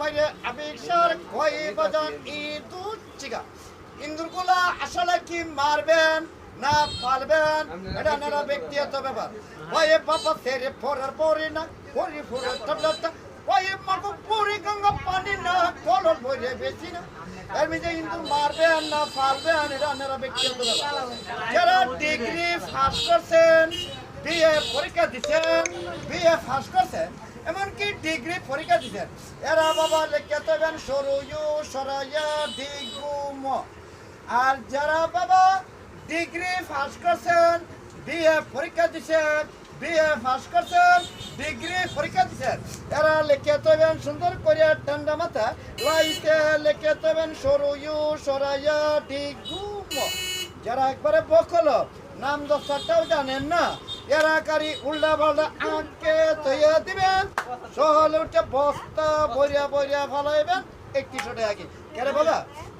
মাইরে আবিষ্কার কই বাজান ইঁদুর চিকা ইন্দুরগুলা আসলে কি মারবেন না পারবেন এটা নেরা ব্যক্তিগত ব্যাপার। ওই বাবা তেরে ফোরার পরে না পরি ফোরার টাবলাটা ওই মাগো পুরি গঙ্গা পানি না কলর বইরে বেশি না। এর মধ্যে ইন্দুর মারবেন না পারবেন এটা নেরা ব্যক্তিগত ব্যাপার। যারা ডিগ্রি ফার্স্ট করছেন, বিএ পরীক্ষা দিচ্ছেন, বিএ ফার্স্ট করছেন এমনকি ডিগ্রি পরীক্ষা দিচ্ছেন এরা বাবা লিখে দেবেন সরু ইউ সরাইয়া দিগুম আর যারা বাবা ডিগ্রি পাস করছেন, বিএ পরীক্ষা দিচ্ছেন বিএ পাস করছেন, ডিগ্রি পরীক্ষা দিচ্ছেন এরা লিখে দেবেন সুন্দর করে ঠান্ডা মাথা, লাইতে লিখে দেবেন সরু ইউ সরাইয়া দিগুম যারা একবারে বকল, নাম দশটাও জানেন না। এরা কারি উল্টা পাল্টা আঁকে তৈয়া দিবেন, সহলে উঠে বস্তা বরিয়া বরিয়া ফালাইবেন একত্রিশশো টাকা কি কেন বলা?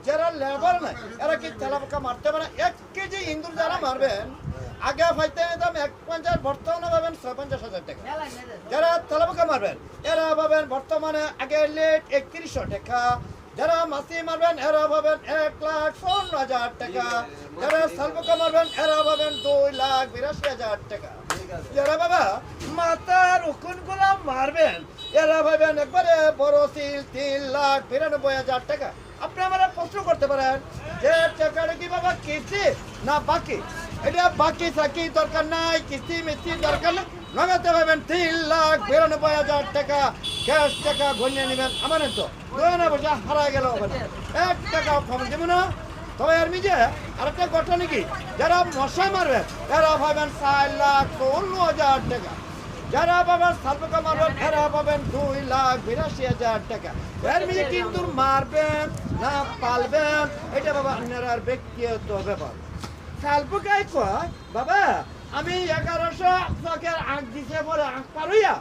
যারা লেবার নাই, এরা কি তেলা পোকা মারতে পারে? এক কেজি ইন্দুর যারা মারবেন, আগে ফাইতে দাম এক পঞ্চাশ, বর্তমানে পাবেন ছয় পঞ্চাশ হাজার টাকা। যারা তেলা পোকা মারবেন, এরা পাবেন বর্তমানে আগে লেট একত্রিশশো টাকা যারা মাসি মারবেন, এরা পাবেন এক লাখ পনেরো হাজার টাকা। যারা সালপোকা মারবেন, এরা পাবেন দুই লাখ বিরাশি হাজার টাকা। যারা বাবা মাতার উকুনগুলা মারবেন, এরা ভাবেন একবারে বড় সিল তিন লাখ বিরানব্বই হাজার টাকা। আপনি আমার প্রশ্ন করতে পারেন, যে টাকাটা কি বাবা কিস্তি না বাকি? এটা বাকি থাকি দরকার নাই, কিস্তি মিস্তি দরকার নগদে পাবেন তিন লাখ বিরানব্বই হাজার টাকা। ক্যাশ টাকা গণ্যে নেবেন আমার তো হারা গেল এক টাকাও কম দেব না। তবে এর মিজে, আরেকটা ঘটনা নাকি? যারা মশা মারবেন এরা পাবেন চার লাখ চৌন্ন হাজার টাকা। যারা পাবেন সালপোকা মারবেন এরা পাবেন দুই লাখ বিরাশি হাজার টাকা। এর মিজে কিন্তু মারবেন না পালবেন, এটা বাবা আপনার ব্যক্তিগত ব্যাপার। শালপুকাই কয়, বাবা, আমি এগারোশো চকের আঁক দিছে বলে আঁক পারইয়া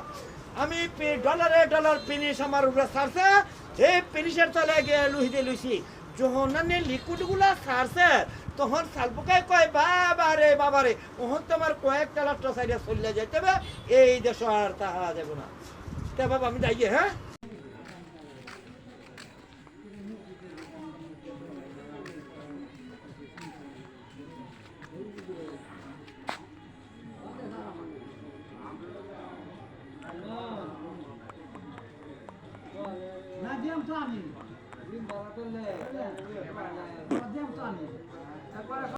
আমি ডলারে ডলার পিনিশ আমার উপরে সারছে। এই পিনিশের তলে গিয়ে লুহিতে লুইছি। যখন লিকুইডগুলা সারছে, তখন সালপুকাই কয়, বাবা রে বাবা রে, ওহন তোমার কয়েক টালার টসাইডে চলে যাইতে এই দেশ আর তাহা যাব না। তা বাবা, আমি যাইয়ে হ্যাঁ? Nadiem